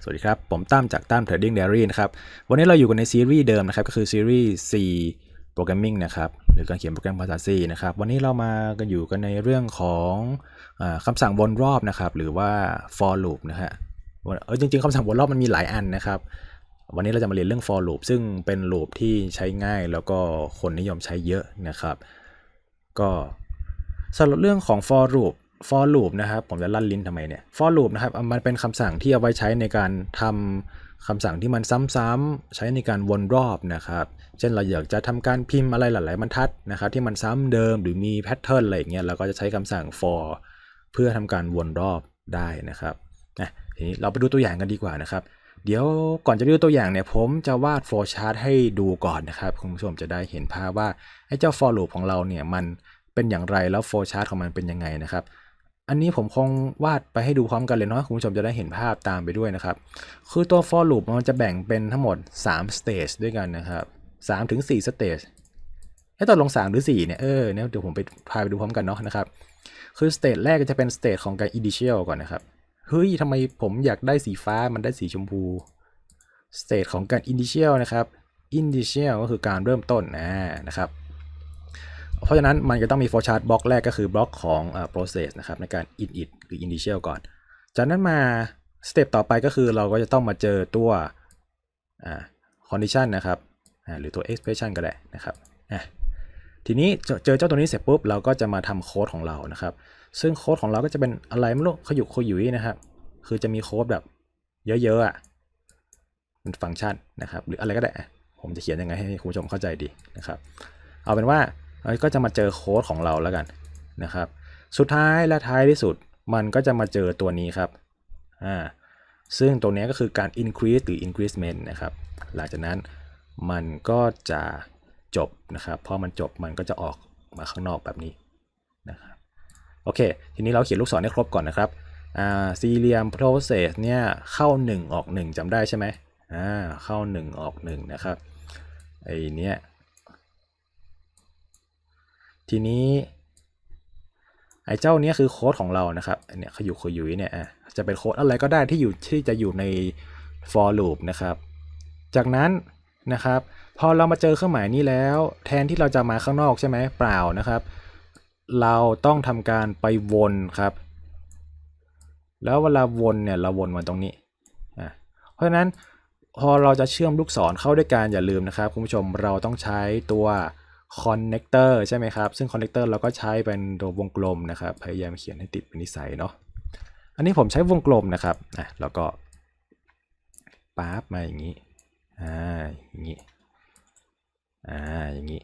สวัสดีครับ ผมตั้มจากตั้ม Trading Diary นะครับ วันนี้เราอยู่กันในซีรีส์เดิมนะครับ ก็คือซีรีส์ C Programming นะครับ หรือการเขียนโปรแกรมภาษา C นะครับ วันนี้เรามากันอยู่กันในเรื่องของอคำสั่งวนรอบนะครับ หรือว่า for loop นะฮะเออจริงๆคำสั่งวนรอบมันมีหลายอันนะครับ วันนี้เราจะมาเรียนเรื่อง for loop ซึ่งเป็น loop ที่ใช้ง่ายแล้วก็คนนิยมใช้เยอะนะครับ ก็สำหรับเรื่องของ for loop for loop นะครับ ผมจะลั่นลิ้นทำไมเนี่ย for loop นะครับ มันเป็นคำสั่งที่เอาไว้ใช้ในการทำคำสั่งที่มันซ้ำๆใช้ในการวนรอบนะครับ เช่นเราอยากจะทำการพิมพ์อะไรหลาย ๆ บรรทัดนะครับ ที่มันซ้ำเดิมหรือมีแพทเทิร์นอะไรอย่างเงี้ยเราก็จะใช้คำสั่ง for เพื่อทำการวนรอบได้นะครับนะทีนี้เราไปดูตัวอย่างกันดีกว่านะครับ เดี๋ยวก่อนจะไปดูตัวอย่างเนี่ยผมจะวาด flow chart ให้ดูก่อนนะครับคุณผู้ชมจะได้เห็นภาพว่าไอ้เจ้า for loop ของเราเนี่ยมันเป็นอย่างไรแล้ว flow chart ของมันเป็นยังไงนะครับ อันนี้ผมคงวาดไปให้ดูพร้อมกันเลยเนาะคุณผู้ชมจะได้เห็นภาพตามไปด้วยนะครับ คือตัว for loop มันจะแบ่งเป็นทั้งหมด 3 stage ด้วยกันนะครับ3ถึง4 stage ให้ตอนลง 3 หรือ 4 เนี่ย เออเนี่ยเดี๋ยวผมไปพาไปดูพร้อมกันเนาะนะครับ คือ stage แรกก็จะเป็น stage ของการ initial ก่อนนะครับ เฮ้ยทำไมผมอยากได้สีฟ้ามันได้สีชมพู stage ของการ initial นะครับ initial ก็คือการเริ่มต้นนะนะครับ เพราะฉะนั้นมันจะต้องมี flowchart บล็อกแรกก็คือบล็อกของอ่ process นะครับในการ init หรือ initial ก่อน จากนั้นมาสเต็ปต่อไปก็คือเราก็จะต้องมาเจอตัวอ่า condition นะครับหรือตัว expression ก็ได้นะครับทีนี้เจอเจ้าตัวนี้เสร็จปุ๊บเราก็จะมาทำโค้ดของเรานะครับ ซึ่งโค้ดของเราก็จะเป็นอะไรไม่รู้ขยุกขยุยนะครับคือจะมีโค้ดแบบเยอะๆอะเป็นฟังก์ชันนะครับ หรืออะไรก็ได้ ผมจะเขียนยังไงให้คุณผู้ชมเข้าใจดีนะครับ เอาเป็นว่า ก็จะมาเจอโค้ดของเราแล้วกันนะครับ สุดท้ายและท้ายที่สุดมันก็จะมาเจอตัวนี้ครับอ่าซึ่งตัวนี้ก็คือการ increase หรือ increasement นะครับ หลังจากนั้นมันก็จะจบนะครับพอมันจบมันก็จะออกมาข้างนอกแบบนี้นะครับโอเค ทีนี้เราเขียนลูกศรให้ครบก่อนนะครับอ่าสี่เหลี่ยม process เนี่ยเข้า 1 ออก 1จำได้ใช่ไหมอ่าเข้า 1 ออก 1 นะครับไอเนี้ย ทีนี้ไอ้เจ้าเนี้ยคือโค้ดของเรานะครับเนี้ยขยุกขยุยเนี่ยจะเป็นโค้ดอะไรก็ได้ที่อยู่ที่จะอยู่ใน for loop นะครับ จากนั้นนะครับ พอเรามาเจอเครื่องหมายนี้แล้ว แทนที่เราจะมาข้างนอกใช่ไหมเปล่านะครับ เราต้องทำการไปวนครับ แล้วเวลาวนเนี่ยเราวนมาตรงนี้อะเพราะฉะนั้นพอเราจะเชื่อมลูกศรเข้าด้วยกันอย่าลืมนะครับคุณผู้ชมเราต้องใช้ตัว connector ใช่ไหมครับ ซึ่ง connector เราก็ใช้เป็นตัววงกลมนะครับ พยายามเขียนให้ติดเป็นนิสัยเนาะ อันนี้ผมใช้วงกลมนะครับอะแล้วก็ปั๊บมาอย่างนี้ อ่า อย่างนี้ อ่า อย่างนี้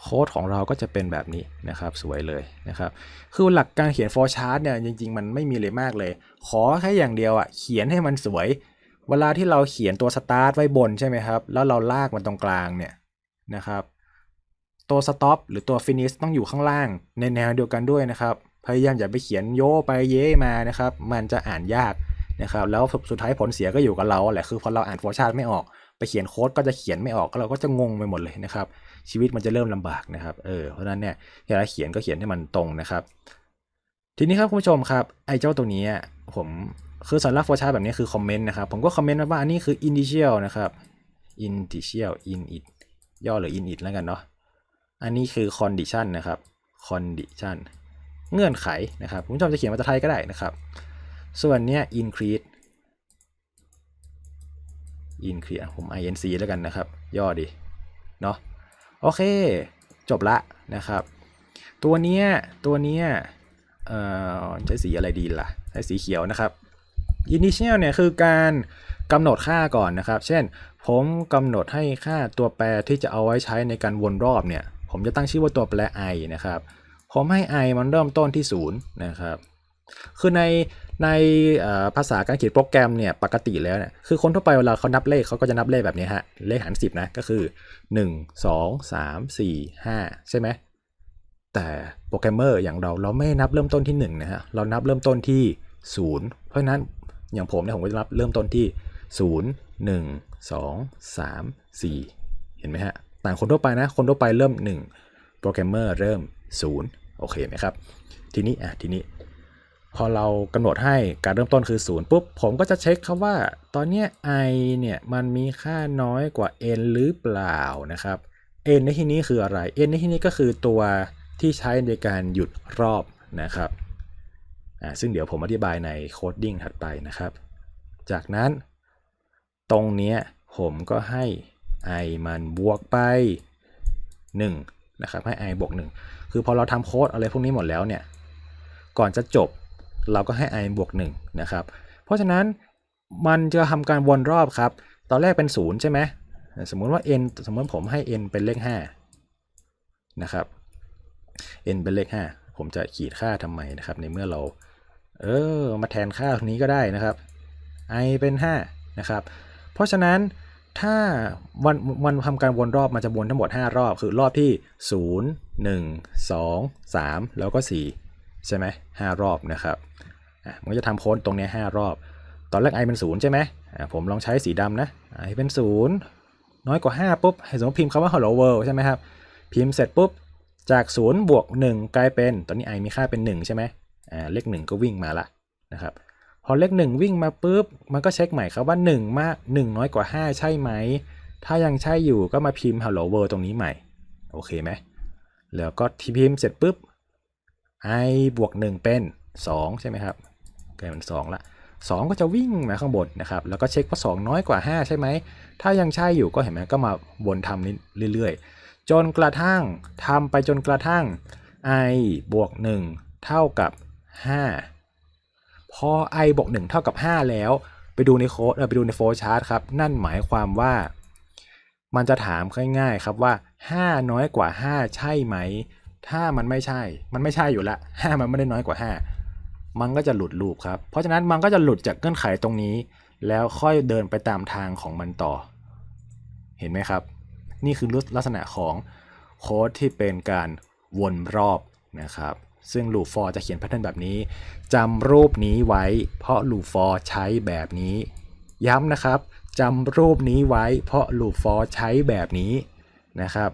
โค้ดของเราก็จะเป็นแบบนี้นะครับ สวยเลยนะครับ คือหลักการเขียน for chart เนี่ย จริง ๆ มันไม่มีเลยมากเลย ขอแค่อย่างเดียวอะ เขียนให้มันสวย เวลาที่เราเขียนตัว start ไว้บนใช่ไหมครับ แล้วเราลากมันตรงกลางเนี่ยนะครับ ตัว stop หรือตัว finish ต้องอยู่ข้างล่างในแนวเดียวกันด้วยนะครับ พยายามอย่าไปเขียนโยไปเย้มานะครับ มันจะอ่านยากนะครับ แล้วสุดท้ายผลเสียก็อยู่กับเราแหละ คือพอเราอ่านโฟล์ชาร์ไม่ออก ไปเขียนโค้ดก็จะเขียนไม่ออกเราก็จะงงไปหมดเลยนะครับ ชีวิตมันจะเริ่มลำบากนะครับ เออ เพราะนั้นเนี่ยเวลาเขียนก็เขียนให้มันตรงนะครับ ทีนี้ครับคุณผู้ชมครับ ไอ้เจ้าตัวนี้ผม คือสำหรับโฟล์ชาร์ตแบบนี้คือคอมเมนต์นะครับ ผมก็คอมเมนต์ว่าอันนี้คือ initial นะครับ initial init ย่อหรือ init แล้วกันเนาะ อันนี้คือ condition นะครับ condition เงื่อนไขนะครับคุณผู้ชมจะเขียนภาษาไทยก็ได้นะครับ ส่วนเนี้ย increase increase ผม inc แล้วกันนะครับ ย่อดีเนาะ โอเค จบละนะครับ ตัวเนี้ย ตัวเนี้ย เอ่อ ใช้สีอะไรดีล่ะ ใช้สีเขียวนะครับ initial เนี่ยคือการกำหนดค่าก่อนนะครับ เช่น ผมกำหนดให้ค่าตัวแปรที่จะเอาไว้ใช้ในการวนรอบเนี่ย ผมจะตั้งชื่อว่าตัวแปร i นะครับ ผมให้ i มันเริ่มต้นที่ 0 นะครับ คือในในภาษาการเขียนโปรแกรมเนี่ย ปกติแล้วเนี่ย คือคนทั่วไปเวลาเขานับเลขเขาก็จะนับเลขแบบนี้ฮะ เลขหาร 10 นะ ก็คือ 1 2 3 4 5 ใช่ไหม แต่โปรแกรมเมอร์อย่างเราเราไม่นับเริ่มต้นที่ 1 นะฮะ เรานับเริ่มต้นที่ 0 เพราะฉะนั้น อย่างผมเนี่ยผมก็จะนับเริ่มต้นที่ 0 1 2 3 4 เห็นไหมฮะ ต่างคนทั่วไปนะ คนทั่วไปเริ่ม 1 โปรแกรมเมอร์เริ่ม 0 โอเคไหมครับ ทีนี้อะทีนี้ พอเรากำหนดให้การเริ่มต้นคือ 0 ปุ๊บ ผมก็จะเช็คครับว่า ตอนนี้ i เนี่ยมันมีค่าน้อยกว่า n หรือเปล่านะครับ n ในที่นี้คืออะไร n ในที่นี้ก็คือตัวที่ใช้ในการหยุดรอบนะครับ ซึ่งเดี๋ยวผมอธิบายในโคดดิ้งถัดไปนะครับ จากนั้น ตรงเนี้ยผมก็ให้ i มันบวกไป 1 นะครับ ให้ i บวก 1 คือพอเราทำโค้ดอะไรพวกนี้หมดแล้วเนี่ย ก่อนจะจบเราก็ให้ i บวก 1 นะครับ เพราะฉะนั้นมันจะทำการวนรอบครับ ตอนแรกเป็น 0 ใช่ไหม สมมุติว่า n สมมติผมให้ n เป็นเลข 5 นะครับ n เป็นเลข 5 ผมจะขีดค่าทำไมนะครับ ในเมื่อเรา เออ มาแทนค่าตรงนี้ก็ได้นะครับ i เป็น 5 นะครับ เพราะฉะนั้นถ้าวันวันทำการวนรอบมันจะวนทั้งหมด 5 รอบ คือรอบที่ 0 1 2 3 แล้วก็ 4 ใช่ไหม5รอบนะครับมันก็จะทำโค้ดตรงนี้ 5 รอบ ตอนแรก i เป็น 0 ใช่ไหมผมลองใช้สีดำนะ i เป็น 0 น้อยกว่า 5 ปุ๊บสมมติพิมพ์คำว่า hello world ใช่ไหมครับ พิมพ์เสร็จปุ๊บ จาก 0 บวก 1 กลายเป็น ตอนนี้ i มีค่าเป็น 1 ใช่ไหม อ่าเลข1ก็วิ่งมาละนะครับพอเลข1วิ่งมาปุ๊บมันก็เช็คใหม่ครับว่า 1 มาก 1 น้อยกว่า 5 ใช่ไหม ถ้ายังใช่อยู่ก็มาพิมพ์ hello world ตรงนี้ใหม่ โอเคไหมแล้วก็ที่พิมพ์เสร็จปุ๊บ i บวก 1 เป็น 2 ใช่ไหมครับกลายเป็น2ละ2 ก็จะวิ่งมาข้างบนนะครับ แล้วก็เช็คว่า 2 น้อยกว่า 5 ใช่ไหม ถ้ายังใช่อยู่ก็เห็นไหมก็มาวนทำนี้เรื่อยๆ จนกระทั่งทำไปจนกระทั่ง i บวก 1 เท่ากับ 5 พอ i บวก1เท่ากับ 5 แล้ว ไปดูในโค้ดเออไปดูในโฟล์ชาร์ตครับ นั่นหมายความว่า มันจะถามง่ายๆครับว่า 5 น้อยกว่า 5 ใช่ไหม ถ้ามันไม่ใช่ มันไม่ใช่อยู่ละ5มันไม่ได้น้อยกว่า 5 มันก็จะหลุดลูปครับ เพราะฉะนั้นมันก็จะหลุดจากเงื่อนไขตรงนี้ แล้วค่อยเดินไปตามทางของมันต่อ เห็นไหมครับ นี่คือลักษณะของโค้ดที่เป็นการวนรอบนะครับ ซึ่ง loop for จะเขียนแพทเทิร์นแบบนี้จำรูปนี้ไว้ เพราะ loop for ใช้แบบนี้ ย้ำนะครับจำรูปนี้ไว้ เพราะ loop for ใช้แบบนี้นะครับ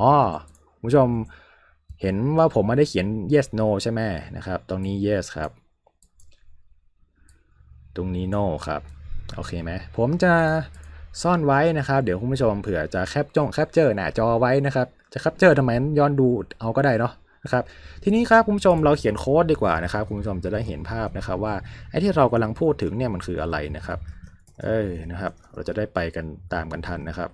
อ๋อคุณผู้ชมเห็นว่าผมไม่ได้เขียน yes no ใช่ไหมนะครับ ตรงนี้ yes ครับ ตรงนี้ no ครับ โอเคไหมผมจะซ่อนไว้นะครับ เดี๋ยวคุณผู้ชมเผื่อจะแคปจ้องแคปเจอร์หน้าจอไว้นะครับ จะแคปเจอร์ทำไมย้อนดูเอาก็ได้เนาะ นะครับทีนี้ครับคุณผู้ชมเราเขียนโค้ดดีกว่านะครับคุณผู้ชมจะได้เห็นภาพนะครับว่าไอ้ที่เรากำลังพูดถึงเนี่ยมันคืออะไรนะครับเอ้ยนะครับ เราจะได้ไปกันตามกันทันนะครับ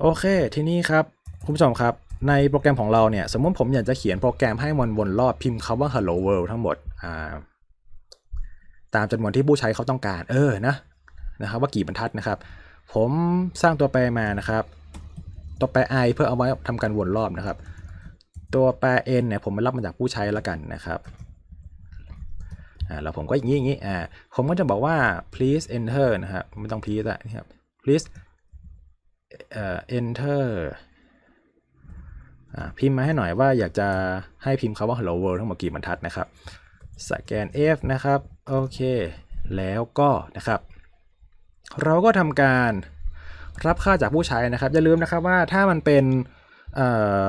โอเค ทีนี้ครับคุณผู้ชมครับในโปรแกรมของเราเนี่ยสมมติผมอยากจะเขียนโปรแกรมให้มันวนรอบพิมพ์คำว่า hello world ทั้งหมดอ่าตามจำนวนที่ผู้ใช้เขาต้องการ เออนะนะครับว่ากี่บรรทัดนะครับ ผมสร้างตัวแปรมานะครับ ตัวแปร i เพื่อเอาไว้ทำการวนรอบนะครับ ตัวแปร n เนี่ยผมมารับมาจากผู้ใช้แล้วกันนะครับอ่าแล้วผมก็อย่างนี้อย่างนี้อ่าผมก็จะบอกว่า please enter นะครับไม่ต้อง please อะนะครับ please เอ่อ enter อ่าพิมพ์มาให้หน่อยว่าอยากจะให้พิมพ์คำว่า hello world ทั้งหมดกี่บรรทัดนะครับสแกน F นะครับ โอเค แล้วก็นะครับ เราก็ทำการรับค่าจากผู้ใช้นะครับ อย่าลืมนะครับว่าถ้ามันเป็นเอ่อ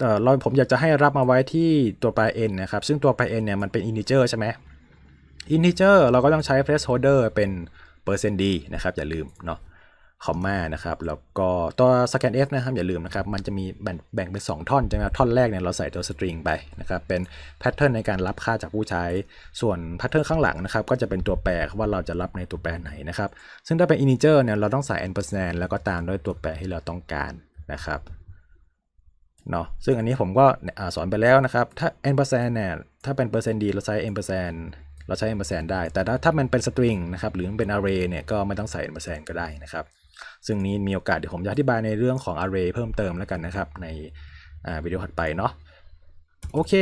เอ่เราผมอยากจะให้รับมาไว้ที่ตัวแปร n นะครับ ซึ่งตัวแปร n เนี่ยมันเป็น integer ใช่ไหม integer เราก็ต้องใช้ placeholder เป็น percent d นะครับ อย่าลืมเนาะคอมมานะครับ แล้วก็ตัว scan f นะครับ อย่าลืมนะครับ มันจะมีแบ่งแบ่งเป็น 2 ท่อนใช่ไหมท่อนแรกเนี่ยเราใส่ตัว string ไปนะครับ เป็นแพทเทิร์นในการรับค่าจากผู้ใช้ ส่วนแพทเทิร์นข้างหลังนะครับ ก็จะเป็นตัวแปรว่าเราจะรับในตัวแปรไหนนะครับ ซึ่งถ้าเป็น integer เนี่ย เราต้องใส่ n% แล้วก็ตามด้วยตัวแปรที่เราต้องการนะครับ เนาะซึ่งอันนี้ผมก็สอนไปแล้วนะครับ ถ้า n% เนี่ยถ้าเป็นเปอร์เซ็นต์ดีเราใช้ n% เราใช้ n% ได้ แต่ถ้าถ้ามันเป็น string นะครับหรือมันเป็น array เนี่ยก็ไม่ต้องใส่ n% ก็ได้นะครับ ซึ่งนี้มีโอกาสเดี๋ยวผมจะอธิบายในเรื่องของ array เพิ่มเติมแล้วกันนะครับ ในวิดีโอถัดไปเนาะโอเค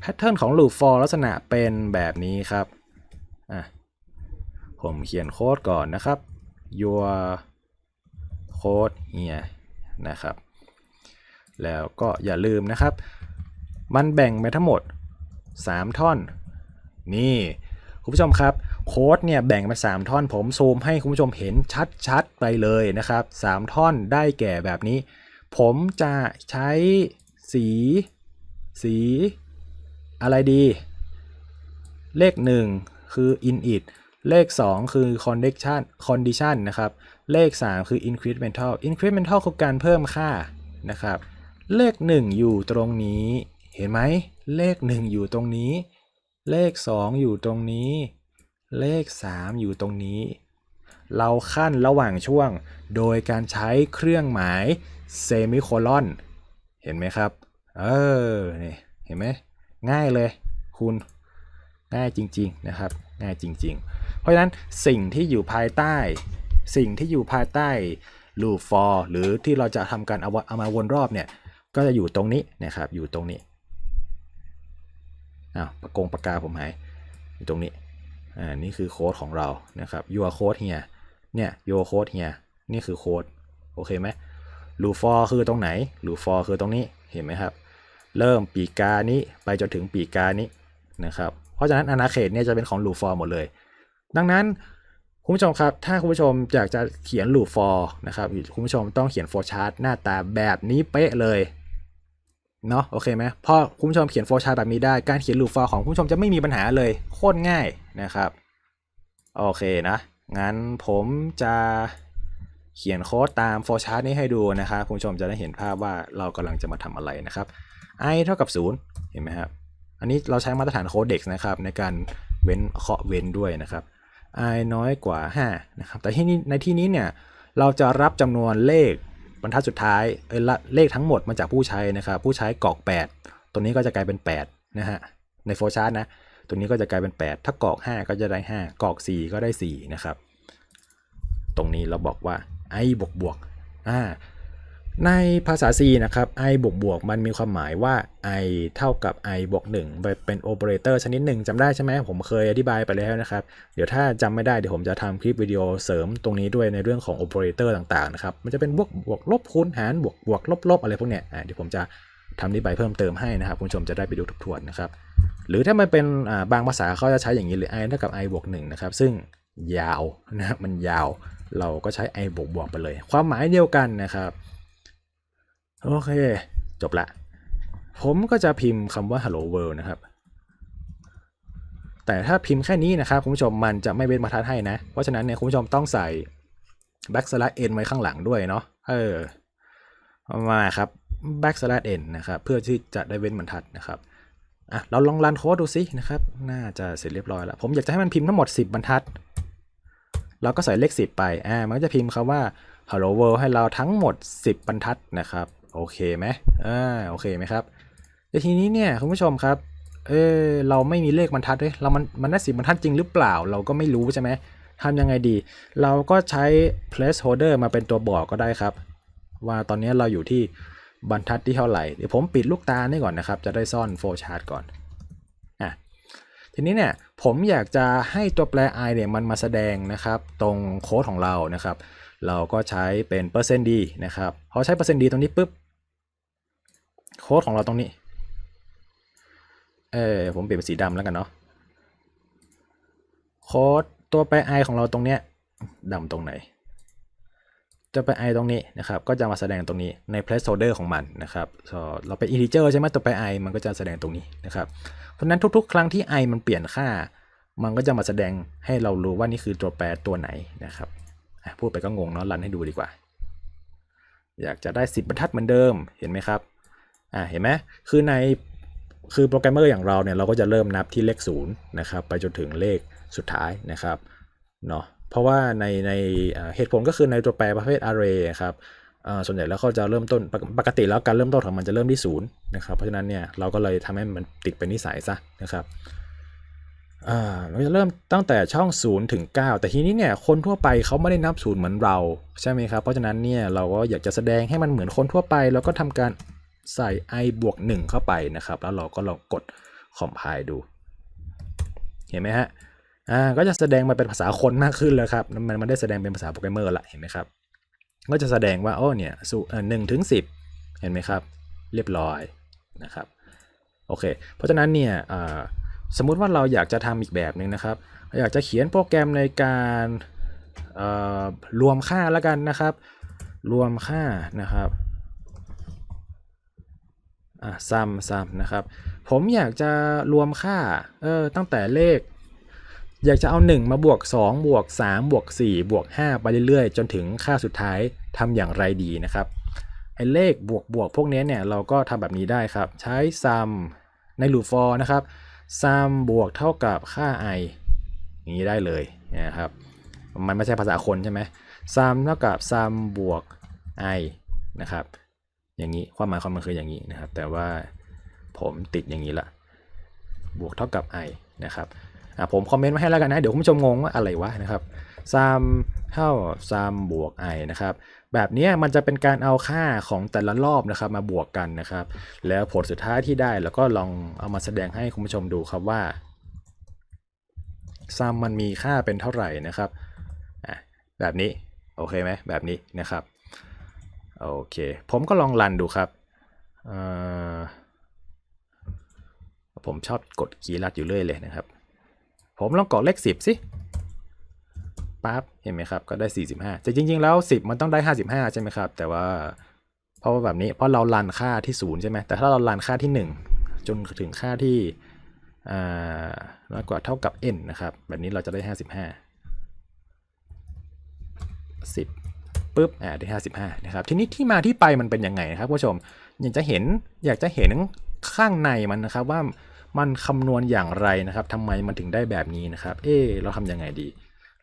แพทเทิร์นของ loop for ลักษณะเป็นแบบนี้ครับอะผมเขียนโค้ดก่อนนะครับ your code here นะครับ แล้วก็อย่าลืมนะครับ มันแบ่งไปทั้งหมด 3 ท่อน นี่คุณผู้ชมครับโค้ดเนี่ยแบ่งเป็น3ท่อนผมซูมให้คุณผู้ชมเห็นชัดๆไปเลยนะครับ 3 ท่อนได้แก่แบบนี้ ผมจะใช้สี สี อะไรดี เลข 1 คือ init เลข 2 คือ condition condition นะครับ เลข 3 คือ incremental incremental คือการเพิ่มค่านะครับ เลข 1 อยู่ตรงนี้ เห็นไหม เลข 1 อยู่ตรงนี้ เลข 2 อยู่ตรงนี้ เลข 3 อยู่ตรงนี้ เราขั้นระหว่างช่วง โดยการใช้เครื่องหมายเซมิโคลอนเห็นไหมครับ เออนี่เห็นไหม ง่ายเลย คุณ ง่ายจริง ๆ นะครับ ง่ายจริง ๆ เพราะฉะนั้นสิ่งที่อยู่ภายใต้ สิ่งที่อยู่ภายใต้ loop for หรือที่เราจะทำการเอามาวนรอบเนี่ย ก็จะอยู่ตรงนี้นะครับ อยู่ตรงนี้อ้าวปากกงปากกาผมหายอยู่ตรงนี้ อ่า นี่คือโค้ดของเรา นะครับ your code here เนี่ย your code here นี่คือโค้ด โอเคไหม loop for คือตรงไหน loop for คือตรงนี้ เห็นไหมครับ เริ่มปีกานี้ไปจนถึงปีกานี้นะครับ เพราะฉะนั้นอนาเขตเนี่ยจะเป็นของ loop for หมดเลย ดังนั้นคุณผู้ชมครับ ถ้าคุณผู้ชมอยากจะเขียน loop for นะครับ คุณผู้ชมต้องเขียน flow chart หน้าตาแบบนี้เป๊ะเลย เนาะโอเคไหมพอคุณผู้ชมเขียน flow chart แบบนี้ได้การเขียน loop for ของคุณผู้ชมจะไม่มีปัญหาเลยโคตรง่ายนะครับ โอเคนะ งั้นผมจะเขียนโค้ดตาม flow chart นี้ให้ดูนะครับคุณผู้ชมจะได้เห็นภาพว่าเรากำลังจะมาทำอะไรนะครับ i เท่ากับ 0 เห็นไหมครับ อันนี้เราใช้มาตรฐานโคเด็กซ์นะครับ ในการเว้นเคาะเว้นด้วยนะครับ i น้อยกว่า 5 นะครับ แต่ที่นี้ในที่นี้เนี่ยเราจะรับจำนวนเลข บรรทัดสุดท้ายเออละเลขทั้งหมดมาจากผู้ใช้นะครับ ผู้ใช้กรอก 8 ตัวนี้ก็จะกลายเป็น 8 นะฮะ ในโฟล์ชาร์ตนะ ตัวนี้ก็จะกลายเป็น 8 ถ้ากรอก 5 ก็จะได้ 5กรอก 4 ก็ได้ 4 นะครับ ตรงนี้เราบอกว่า i บวกบวกอ่า ในภาษา C นะครับ i บวกบวกมันมีความหมายว่า i เท่ากับ i บวก1เป็นโอเปอเรเตอร์ชนิดหนึ่งจำได้ใช่ไหมผมเคยอธิบายไปแล้วนะครับ เดี๋ยวถ้าจำไม่ได้เดี๋ยวผมจะทำคลิปวิดีโอเสริมตรงนี้ด้วยในเรื่องของโอเปอเรเตอร์ต่างๆนะครับ มันจะเป็นบวกบวกลบคูณหารบวกบวกลบลบอะไรพวกเนี้ยเดี๋ยวผมจะทำอธิบายเพิ่มเติมให้นะครับ คุณผู้ชมจะได้ไปดูทบทวนนะครับ หรือถ้ามันเป็นบางภาษาเขาจะใช้อย่างนี้เลย i เท่ากับ i บวก1นะครับซึ่งยาวนะครับมันยาว เราก็ใช้ i บวกบวกไปเลย ความหมายเดียวกันนะครับ โอเค จบละ ผมก็จะพิมพ์คำว่า hello world นะครับ แต่ถ้าพิมพ์แค่นี้นะครับ คุณผู้ชมมันจะไม่เว้นบรรทัดให้นะ เพราะฉะนั้นเนี่ยคุณผู้ชมต้องใส่ backslash n ไว้ข้างหลังด้วยเนาะ เออ มาครับ backslash n นะครับ เพื่อที่จะได้เว้นบรรทัดนะครับอะเราลองรันโค้ดดูสินะครับ น่าจะเสร็จเรียบร้อยแล้ว ผมอยากจะให้มันพิมพ์ทั้งหมด 10 บรรทัด เราก็ใส่เลข 10 ไป อ่า มันจะพิมพ์คำว่า hello world ให้เราทั้งหมด 10 บรรทัดนะครับ โอเคไหมอ่าโอเคไหมครับแต่ทีนี้เนี่ยคุณผู้ชมครับเออเราไม่มีเลขบรรทัดด้วยเรามันมันได้สิบรรทัดจริงหรือเปล่า เราก็ไม่รู้ใช่ไหมทำยังไงดี เราก็ใช้ placeholder มาเป็นตัวบอกก็ได้ครับ ว่าตอนนี้เราอยู่ที่บรรทัดที่เท่าไหร่ เดี๋ยวผมปิดลูกตานี่ก่อนนะครับ จะได้ซ่อน flow chart ก่อนอะทีนี้เนี่ยผมอยากจะให้ตัวแปร i เนี่ยมันมาแสดงนะครับ ตรงโค้ดของเรานะครับ เราก็ใช้เป็นเปอร์เซ็นต์ดีนะครับพอใช้เปอร์เซ็นต์ดีตรงนี้ปุ๊บ โค้ดของเราตรงนี้ เออผมเปลี่ยนเป็นสีดำแล้วกันเนาะ โค้ดตัวแปร i ของเราตรงเนี้ยดำตรงไหนตัวแปร i ตรงนี้นะครับ ก็จะมาแสดงตรงนี้ใน placeholder ของมันนะครับ เราเป็น integer ใช่ไหมตัวแปร i มันก็จะแสดงตรงนี้นะครับ เพราะฉะนั้นทุก ๆ ครั้งที่ i มันเปลี่ยนค่า มันก็จะมาแสดงให้เรารู้ว่านี่คือตัวแปรตัวไหนนะครับพูดไปก็งงเนาะรันให้ดูดีกว่า อยากจะได้ 10บรรทัดเหมือนเดิมเห็นไหมครับ อ่าเห็นไหมคือในคือโปรแกรมเมอร์อย่างเราเนี่ยเราก็จะเริ่มนับที่เลขศูนย์นะครับไปจนถึงเลขสุดท้ายนะครับเนาะเพราะว่าในในเหตุผลก็คือในตัวแปรประเภท array ครับส่วนใหญ่แล้วเขาจะเริ่มต้นปกติแล้วการเริ่มต้นของมันจะเริ่มที่ศูนย์นะครับเพราะฉะนั้นเนี่ยเราก็เลยทำให้มันติดเป็นนิสัยซะนะครับเราจะเริ่มตั้งแต่ช่อง0ถึง9 แต่ทีนี้เนี่ยคนทั่วไปเขาไม่ได้นับศูนย์เหมือนเราใช่ไหมครับเพราะฉะนั้นเนี่ยเราก็อยากจะแสดงให้มันเหมือนคนทั่วไปแล้วก็ทำการ ใส่ i บวก 1 เข้าไปนะครับ แล้วเราก็ลองกด compile ดู เห็นไหมฮะอ่าก็จะแสดงมาเป็นภาษาคนมากขึ้นแล้วครับ มันมันได้แสดงเป็นภาษาโปรแกรมเมอร์ละเห็นไหมครับ ก็จะแสดงว่าโอ้เนี่ยสูหนึ่งถึงสิบเห็นไหมครับ เรียบร้อยนะครับ โอเค เพราะฉะนั้นเนี่ยสมมุติว่าเราอยากจะทำอีกแบบหนึ่งนะครับ อยากจะเขียนโปรแกรมในการรวมค่าแล้วกันนะครับ รวมค่านะครับ อ่าซัมซัมนะครับ ผมอยากจะรวมค่าเออตั้งแต่เลข อยากจะเอา 1 มาบวก 2 บวก 3 บวก 4 บวก 5 ไปเรื่อยๆ จนถึงค่าสุดท้ายทำอย่างไรดีนะครับไอ้เลขบวกบวกพวกนี้เนี่ยเราก็ทำแบบนี้ได้ครับ ใช้ sum ใน loop for นะครับ sum บวกเท่ากับค่า i อย่างนี้ได้เลยนะครับ มันไม่ใช่ภาษาคนใช่ไหม sum เท่ากับ sum บวก i นะครับ อย่างนี้ความหมายความมันคืออย่างนี้นะครับ แต่ว่าผมติดอย่างนี้ละบวกเท่ากับ i นะครับอะผมคอมเมนต์มาให้แล้วกันนะ เดี๋ยวคุณผู้ชมงงว่าอะไรวะนะครับ sum เท่า sum บวก i นะครับ แบบนี้มันจะเป็นการเอาค่าของแต่ละรอบนะครับ มาบวกกันนะครับ แล้วผลสุดท้ายที่ได้แล้วก็ลองเอามาแสดงให้คุณผู้ชมดูครับว่า sum มันมีค่าเป็นเท่าไหร่นะครับแบบนี้ โอเคไหมแบบนี้นะครับ โอเค ผมก็ลองรันดูครับ ผมชอบกดคีย์ลัดอยู่เรื่อยเลยนะครับ ผมลองกดเลข 10 สิปั๊บเห็นไหมครับ ก็ได้ 45แต่จริง ๆ แล้ว 10 มันต้องได้ 55 ใช่ไหมครับ แต่ว่าเพราะว่าแบบนี้เพราะเรารันค่าที่ 0 ใช่ไหมแต่ถ้าเรารันค่าที่ 1 จนถึงค่าที่อ่าน้อยกว่าเท่ากับ n นะครับ แบบนี้เราจะได้ 55 10 ปุ๊บอ่าได้ 55 นะครับ ทีนี้ที่มาที่ไปมันเป็นยังไงนะครับผู้ชม อยากจะเห็นอยากจะเห็นข้างในมันนะครับว่ามันคำนวณอย่างไรนะครับทำไมมันถึงได้แบบนี้นะครับ เออเราทำยังไงดี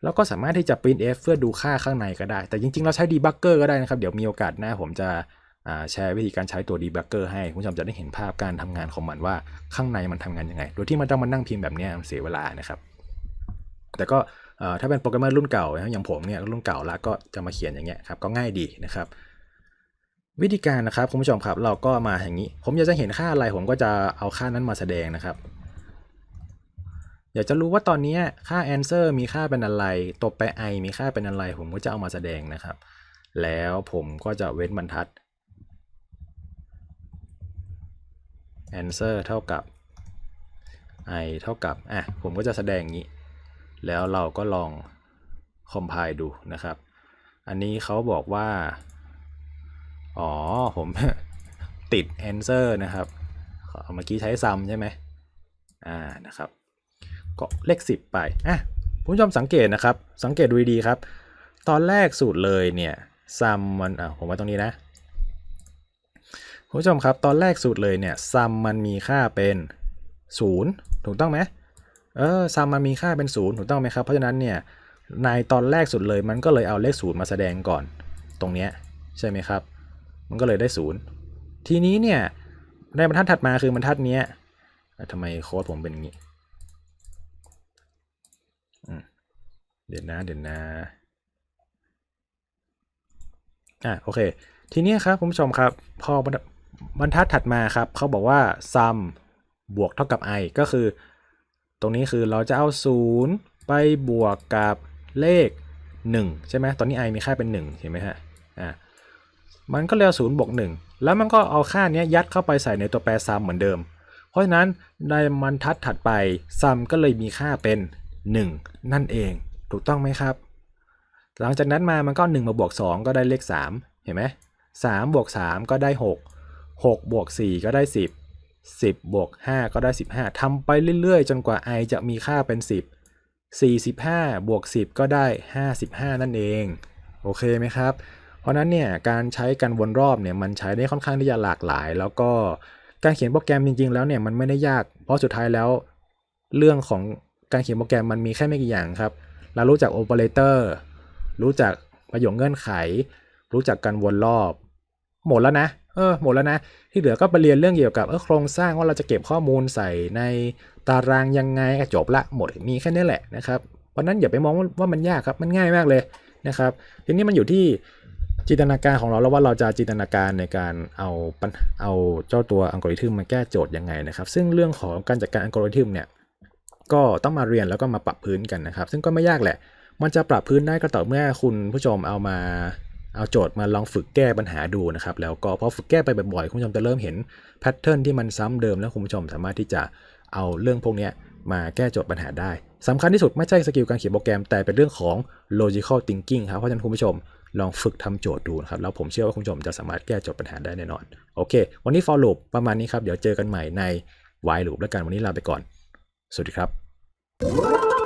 เราก็สามารถที่จะ printf เพื่อดูค่าข้างในก็ได้ แต่จริงๆ เราใช้ debugger ก็ได้นะครับ เดี๋ยวมีโอกาสหน้าผมจะแชร์วิธีการใช้ตัว debugger ให้คุณผู้ชมจะได้เห็นภาพการทำงานของมันว่าข้างในมันทำงานยังไง โดยที่มันต้องมานั่งพิมพ์แบบนี้เสียเวลานะครับ แต่ก็ ถ้าเป็นโปรแกรมเมอร์รุ่นเก่าอย่างผมเนี่ยรุ่นเก่าล้วก็จะมาเขียนอย่างเงี้ยครับก็ง่ายดีนะครับ วิธีการนะครับคุณผู้ชมครับเราก็มาอย่างนี้ ผมอยากจะเห็นค่าอะไรผมก็จะเอาค่านั้นมาแสดงนะครับ อยากจะรู้ว่าตอนนี้ค่า answer มีค่าเป็นอะไร ตัวแปร i มีค่าเป็นอะไร ผมก็จะเอามาแสดงนะครับ แล้วผมก็จะเว้นบรรทัด answer เท่ากับ i เท่ากับ อะ ผมก็จะแสดงอย่างนี้ แล้วเราก็ลอง compile ดูนะครับ อันนี้เขาบอกว่า อ๋อ ผมติด answer นะครับเมื่อกี้ใช้ sum ใช่ไหมอ่านะครับ ก็เลข 10 ไปอะผู้ชมสังเกตนะครับ สังเกตดูดีครับ ตอนแรกสูตรเลยเนี่ย sum มันอะผมไว้ตรงนี้นะผู้ชมครับ ตอนแรกสูตรเลยเนี่ย sum มันมีค่าเป็น 0 ถูกต้องไหม เออ sum มันมีค่าเป็น0ถูกต้องไหมครับ เพราะฉะนั้นเนี่ยในตอนแรกสุดเลยมันก็เลยเอาเลข0มาแสดงก่อนตรงเนี้ยใช่ไหมครับ มันก็เลยได้0ทีนี้เนี่ยในบรรทัดถัดมาคือบรรทัดเนี้ยทำไมโค้ดผมเป็นอย่างนี้เดี๋ยวนะเดี๋ยวนะอะโอเค ทีนี้ครับคุณผู้ชมครับ พอบรรบรรทัดถัดมาครับเขาบอกว่า sum บวกเท่ากับ i ก็คือ ตรงนี้คือเราจะเอา 0 ไปบวกกับเลข 1 ใช่ไหมตอนนี้ i มีค่าเป็น 1 เห็นไหมฮะอะมันก็เลยเอา0บวก1แล้วมันก็เอาค่านี้ยัดเข้าไปใส่ในตัวแปร sum เหมือนเดิม เพราะฉะนั้นในบรรทัดถัดไป sum ก็เลยมีค่าเป็น 1 นั่นเองถูกต้องไหมครับ หลังจากนั้นมามันก็ 1 มาบวก 2 ก็ได้เลข 3 เห็นไหม3บวก3ก็ได้ 6 6 บวก 4 ก็ได้ 10 10 บวก 5 ก็ได้ 15ทำไปเรื่อยๆ จนกว่า i จะมีค่าเป็น 10 45 บวก 10 ก็ได้ 55 นั่นเอง โอเคไหมครับ เพราะนั้นเนี่ยการใช้การวนรอบเนี่ยมันใช้ได้ค่อนข้างที่จะหลากหลาย แล้วก็การเขียนโปรแกรมจริง ๆ แล้วเนี่ยมันไม่ได้ยาก เพราะสุดท้ายแล้ว เรื่องของการเขียนโปรแกรมมันมีแค่ไม่กี่อย่างครับ เรารู้จักโอเปอเรเตอร์รู้จักประโยคเงื่อนไข รู้จักการวนรอบ หมดแล้วนะ เออหมดแล้วนะ ที่เหลือก็ไปเรียนเรื่องเกี่ยวกับเออโครงสร้างว่าเราจะเก็บข้อมูลใส่ในตารางยังไงก็จบละหมดมีแค่นี้แหละนะครับเพราะนั้นอย่าไปมองว่ามันยากครับมันง่ายมากเลยนะครับทีนี้มันอยู่ที่จินตนาการของเราแล้วว่าเราจะจินตนาการในการเอาปัญเอาเจ้าตัวอัลกอริทึมมาแก้โจทย์ยังไงนะครับ ซึ่งเรื่องของการจัดการอัลกอริทึมเนี่ยก็ต้องมาเรียนแล้วก็มาปรับพื้นกันนะครับ ซึ่งก็ไม่ยากแหละ มันจะปรับพื้นได้ก็ต่อเมื่อคุณผู้ชมเอามา เอาโจทย์มาลองฝึกแก้ปัญหาดูนะครับ แล้วก็พอฝึกแก้ไปบ่อยๆคุณผู้ชมจะเริ่มเห็นแพทเทิร์นที่มันซ้ำเดิมแล้วคุณผู้ชมสามารถที่จะเอาเรื่องพวกนี้มาแก้โจทย์ปัญหาได้สำคัญที่สุดไม่ใช่สกิลการเขียนโปรแกรมแต่เป็นเรื่องของ logical thinking ครับเพราะฉะนั้นคุณผู้ชมลองฝึกทำโจทย์ดูนะครับ แล้วผมเชื่อว่าคุณผู้ชมจะสามารถแก้โจทย์ปัญหาได้แน่นอน โอเค วันนี้ for loop ประมาณนี้ครับ เดี๋ยวเจอกันใหม่ใน while loop แล้วกันวันนี้ลาไปก่อน สวัสดีครับ